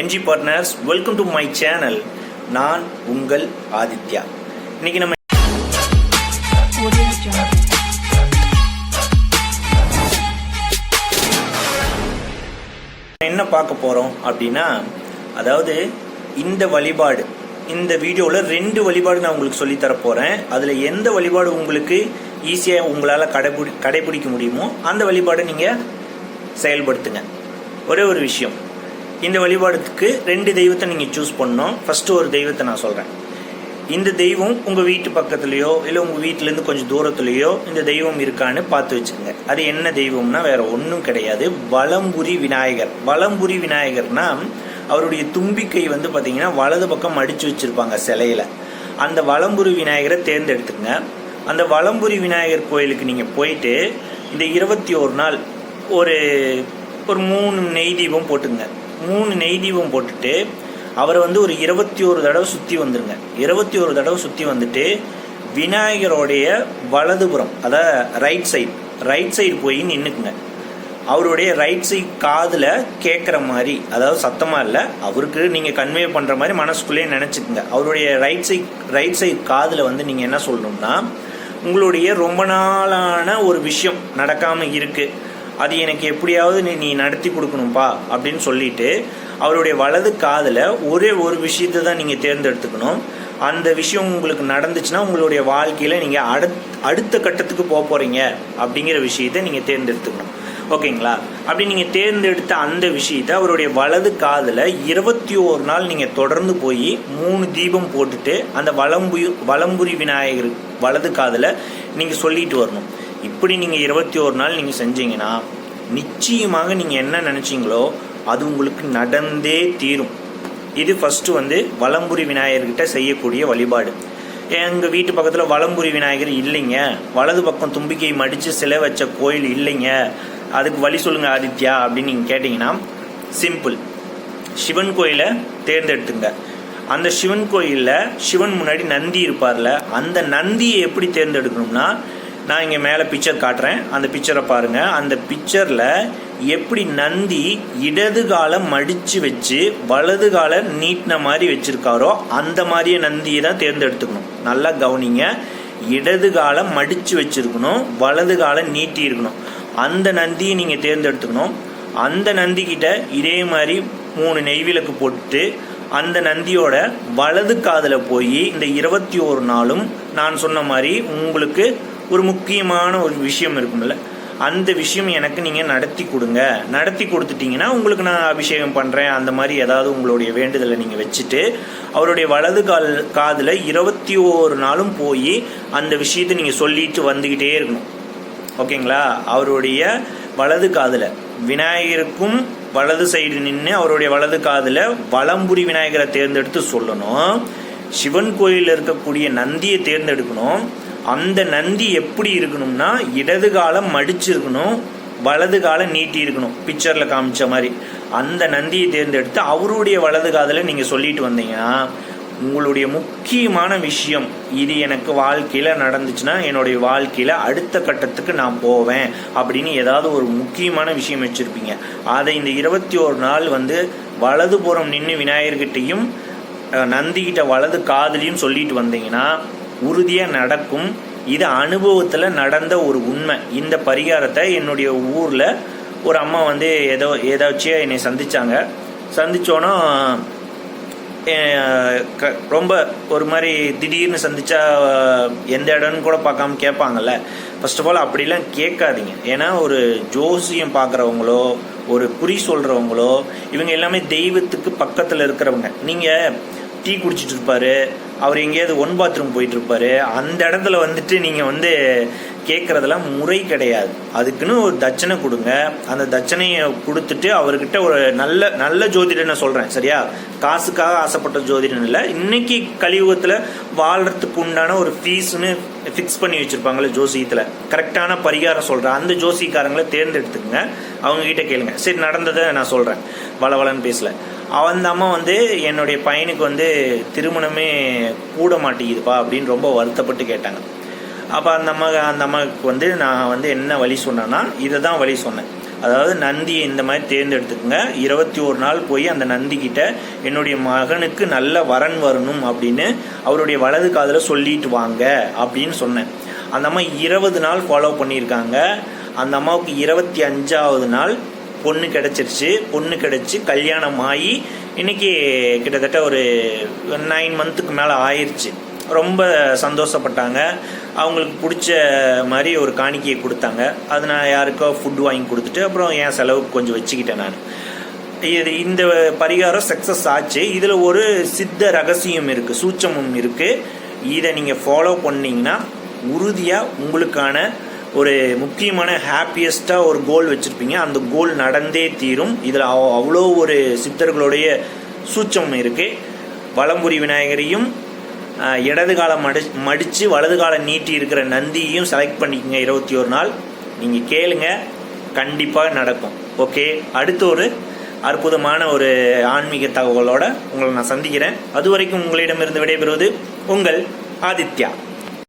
NG partners welcome to my channel நான் உங்கள் ஆதித்யா. இன்னைக்கு நம்ம என்ன பார்க்க போறோம் அப்படின்னா அதாவது இந்த வழிபாடு. இந்த வீடியோவில் ரெண்டு வழிபாடு நான் உங்களுக்கு சொல்லித் தர போறேன். அதில் எந்த வழிபாடு உங்களுக்கு ஈஸியாக உங்களால் கடைபிடி கடைபிடிக்க முடியுமோ அந்த வழிபாடை நீங்கள் செயல்படுத்துங்க. ஒரே ஒரு விஷயம். இந்த வழிபாடுக்கு ரெண்டு தெய்வத்தை நீங்கள் சூஸ் பண்ணணும். ஃபர்ஸ்ட் ஒரு தெய்வத்தை நான் சொல்கிறேன் இந்த தெய்வம் உங்கள் வீட்டு பக்கத்துலேயோ இல்லை உங்கள் வீட்டிலேருந்து கொஞ்சம் தூரத்துலேயோ இந்த தெய்வம் இருக்கான்னு பார்த்து வச்சுக்கோங்க. அது என்ன தெய்வம்னா வேற ஒன்றும் கிடையாது. வலம்புரி விநாயகர். வலம்புரி விநாயகர்னா அவருடைய தும்பிக்கை வந்து பார்த்தீங்கன்னா வலது பக்கம் அடித்து வச்சுருப்பாங்க சிலையில். அந்த வலம்புரி விநாயகரை தேர்ந்தெடுத்துங்க அந்த வலம்புரி விநாயகர் கோயிலுக்கு நீங்கள் போயிட்டு இந்த இருபத்தி ஒரு நாள் ஒரு ஒரு மூணு நெய் தீபம் போட்டுங்க மூணு நெய் தீபம் போட்டுட்டு அவரை வந்து ஒரு இருபத்தி ஒரு தடவை சுற்றி வந்துருங்க. இருபத்தி ஒரு தடவை சுற்றி வந்துட்டு விநாயகருடைய வலதுபுறம் அதாவது ரைட் சைடு ரைட் சைடு போய் நின்றுக்குங்க அவருடைய ரைட் சைட் காதில் கேட்குற மாதிரி அதாவது சத்தமாக இல்லை அவருக்கு நீங்கள் கன்வே பண்ணுற மாதிரி மனசுக்குள்ளேயே நினச்சிக்கோங்க. அவருடைய ரைட் சைட் ரைட் சைட் காதில் வந்து நீங்கள் என்ன சொல்லணும்னா உங்களுடைய ரொம்ப நாளான ஒரு விஷயம் நடக்காமல் இருக்குது அது எனக்கு எப்படியாவது நீ நீ நடத்தி கொடுக்கணும்ப்பா அப்படின்னு சொல்லிட்டு அவருடைய வலது காதில் ஒரே ஒரு விஷயத்தை தான் நீங்கள் தேர்ந்தெடுத்துக்கணும். அந்த விஷயம் உங்களுக்கு நடந்துச்சுன்னா உங்களுடைய வாழ்க்கையில் நீங்கள் அடுத் அடுத்த கட்டத்துக்கு போக போகிறீங்க அப்படிங்கிற விஷயத்தை நீங்கள் தேர்ந்தெடுத்துக்கணும். ஓகேங்களா? அப்படி நீங்கள் தேர்ந்தெடுத்த அந்த விஷயத்தை அவருடைய வலது காதில் இருபத்தி ஓரு நாள் நீங்கள் தொடர்ந்து போய் மூணு தீபம் போட்டுட்டு அந்த வலம்பு வலம்புரி விநாயகர் வலது காதில் நீங்கள் சொல்லிட்டு வரணும். இப்படி நீங்கள் இருபத்தி ஒரு நாள் நீங்கள் செஞ்சீங்கன்னா நிச்சயமாக நீங்கள் என்ன நினச்சிங்களோ அது உங்களுக்கு நடந்தே தீரும். இது ஃபஸ்ட்டு வந்து வலம்புரி விநாயகர்கிட்ட செய்யக்கூடிய வழிபாடு. எங்கள் வீட்டு பக்கத்தில் வலம்புரி விநாயகர் இல்லைங்க. வலது பக்கம் தும்பிக்கை மடித்து சிலை வச்ச கோயில் இல்லைங்க. அதுக்கு வழி சொல்லுங்கள் ஆதித்யா அப்படின்னு நீங்கள் கேட்டிங்கன்னா சிம்பிள் சிவன் கோயிலை தேர்ந்தெடுத்துங்க. அந்த சிவன் கோயிலில் சிவன் முன்னாடி நந்தி இருப்பார்ல அந்த நந்தியை எப்படி தேர்ந்தெடுக்கணும்னா நான் இங்கே மேலே பிக்சர் காட்டுறேன். அந்த பிக்சரை பாருங்கள் அந்த பிக்சரில் எப்படி நந்தி இடது காலை மடித்து வச்சு வலது காலை நீட்டின மாதிரி வச்சுருக்காரோ அந்த மாதிரியே நந்தியை தான் தேர்ந்தெடுத்துக்கணும். நல்லா கவனிங்க. இடது காலை மடித்து வச்சுருக்கணும் வலது காலை நீட்டி இருக்கணும். அந்த நந்தியை நீங்கள் தேர்ந்தெடுத்துக்கணும். அந்த நந்திக்கிட்ட இதே மாதிரி மூணு நெய்விளக்கு போட்டு அந்த நந்தியோட வலது காதில் போய் இந்த இருபத்தி ஒரு நாளும் நான் சொன்ன மாதிரி உங்களுக்கு ஒரு முக்கியமான ஒரு விஷயம் இருக்கும்ல. அந்த விஷயம் எனக்கு நீங்கள் நடத்தி கொடுங்க. நடத்தி கொடுத்துட்டீங்கன்னா உங்களுக்கு நான் அபிஷேகம் பண்ணுறேன் அந்த மாதிரி ஏதாவது உங்களுடைய வேண்டுதலை நீங்கள் வச்சுட்டு அவருடைய வலது கால் காதில் இருபத்தி ஓரு நாளும் போய் அந்த விஷயத்தை நீங்கள் சொல்லிட்டு வந்துக்கிட்டே இருக்கணும். ஓகேங்களா? அவருடைய வலது காதில். விநாயகருக்கும் வலது சைடு நின்று அவருடைய வலது காதில் வலம்புரி விநாயகரை தேர்ந்தெடுத்து சொல்லணும். சிவன் கோயிலில் இருக்கக்கூடிய நந்தியை தேர்ந்தெடுக்கணும். அந்த நந்தி எப்படி இருக்கணும்னா இடது காலம் மடிச்சிருக்கணும் வலது காலம் நீட்டி இருக்கணும். பிக்சரில் காமிச்ச மாதிரி. அந்த நந்தியை தேர்ந்தெடுத்து அவருடைய வலது காதில் நீங்கள் சொல்லிட்டு வந்தீங்கன்னா உங்களுடைய முக்கியமான விஷயம் இது எனக்கு வாழ்க்கையில் நடந்துச்சுன்னா என்னுடைய வாழ்க்கையில் அடுத்த கட்டத்துக்கு நான் போவேன் அப்படின்னு ஏதாவது ஒரு முக்கியமான விஷயம் வச்சுருப்பீங்க. அதை இந்த இருபத்தி ஒரு நாள் வந்து வலதுபுறம் நின்று விநாயகர்கிட்டையும் நந்திகிட்ட வலது காதலையும் சொல்லிட்டு வந்தீங்கன்னா உறுதியாக நடக்கும். இது அனுபவத்தில் நடந்த ஒரு உண்மை. இந்த பரிகாரத்தை என்னுடைய ஊரில் ஒரு அம்மா வந்து ஏதோ ஏதாச்சும் என்னை சந்திச்சாங்க. சந்திச்சோன்னா க- ரொம்ப ஒரு மாதிரி திடீர்னு சந்தித்தா எந்த இடம்னு கூட பார்க்காம கேட்பாங்கல்ல. ஃபர்ஸ்ட் ஆஃப் ஆல் அப்படிலாம் கேட்காதீங்க. ஏன்னா ஒரு ஜோசியம் பார்க்குறவங்களோ ஒரு குறி சொல்கிறவங்களோ இவங்க எல்லாமே தெய்வத்துக்கு பக்கத்தில் இருக்கிறவங்க. நீங்கள் டீ குடிச்சிட்டு இருப்பாரு அவர் எங்கேயாவது ஒன் பாத்ரூம் போயிட்டு இருப்பாரு அந்த இடத்துல வந்துட்டு நீங்கள் வந்து கேட்குறதெல்லாம் முறை கிடையாது. அதுக்குன்னு ஒரு தட்சணை கொடுங்க. அந்த தட்சணையை கொடுத்துட்டு அவர்கிட்ட ஒரு நல்ல நல்ல ஜோதிடனை சொல்கிறேன் சரியா? காசுக்காக ஆசைப்பட்ட ஜோதிடன் இல்லை. இன்னைக்கு கலியுகத்தில் வாழ்கிறதுக்கு உண்டான ஒரு ஃபீஸ்னு ஃபிக்ஸ் பண்ணி வச்சுருப்பாங்களே ஜோசியத்தில். கரெக்டான பரிகாரம் சொல்கிறேன் அந்த ஜோசிக்காரங்களை தேர்ந்தெடுத்துக்கங்க. அவங்க கிட்ட கேளுங்க. சரி நடந்ததை நான் சொல்கிறேன் வளவலன்னு பேசல. அந்த அம்மா வந்து என்னுடைய பையனுக்கு வந்து திருமணமே கூட மாட்டேங்குதுப்பா அப்படின்னு ரொம்ப வருத்தப்பட்டு கேட்டாங்க. அப்போ அந்த அம்மா அந்த அம்மாவுக்கு வந்து நான் வந்து என்ன வழி சொன்னேன்னா இதை தான் வழி சொன்னேன். அதாவது நந்தியை இந்த மாதிரி தேர்ந்தெடுத்துக்கோங்க. இருபத்தி ஒரு நாள் போய் அந்த நந்திக்கிட்ட என்னுடைய மகனுக்கு நல்ல வரன் வரணும் அப்படின்னு அவருடைய வலது காதில் சொல்லிட்டு வாங்க அப்படின்னு சொன்னேன். அந்த அம்மா இருபது நாள் ஃபாலோ பண்ணியிருக்காங்க. அந்த அம்மாவுக்கு இருபத்தி அஞ்சாவது நாள் பொண்ணு கிடச்சிருச்சு. பொண்ணு கிடச்சி கல்யாணம் ஆகி இன்னைக்கு கிட்டத்தட்ட ஒரு நைன் மந்த்துக்கு மேலே ஆயிடுச்சு ரொம்ப சந்தோஷப்பட்டாங்க. அவங்களுக்கு பிடிச்ச மாதிரி ஒரு காணிக்கையை கொடுத்தாங்க. அது நான் யாருக்கோ ஃபுட் வாங்கி கொடுத்துட்டு அப்புறம் என் செலவுக்கு கொஞ்சம் வச்சுக்கிட்டேன் நான். இது இந்த பரிகாரம் சக்ஸஸ் ஆச்சு. இதில் ஒரு சித்த ரகசியம் இருக்குது சூட்சமும் இருக்குது இதை நீங்கள் ஃபாலோ பண்ணிங்கன்னா உறுதியாக உங்களுக்கான ஒரு முக்கியமான ஹாப்பியஸ்ட்டாக ஒரு கோல் வச்சுருப்பீங்க. அந்த கோல் நடந்தே தீரும். இதில் அவ்வளோ ஒரு சித்தர்களுடைய சூட்சம் இருக்குது வலம்புரி விநாயகரையும் இடது காலம் மடி மடித்து வலது காலம் நீட்டி இருக்கிற நந்தியையும் செலக்ட் பண்ணிக்கங்க இருபத்தி ஒரு நாள். நீங்கள் கேளுங்க. கண்டிப்பாக நடக்கும். ஓகே அடுத்து ஒரு அற்புதமான ஒரு ஆன்மீக தகவலோட உங்களை நான் சந்திக்கிறேன். அது வரைக்கும் உங்களிடமிருந்து விடைபெறுவது உங்கள் ஆதித்யா.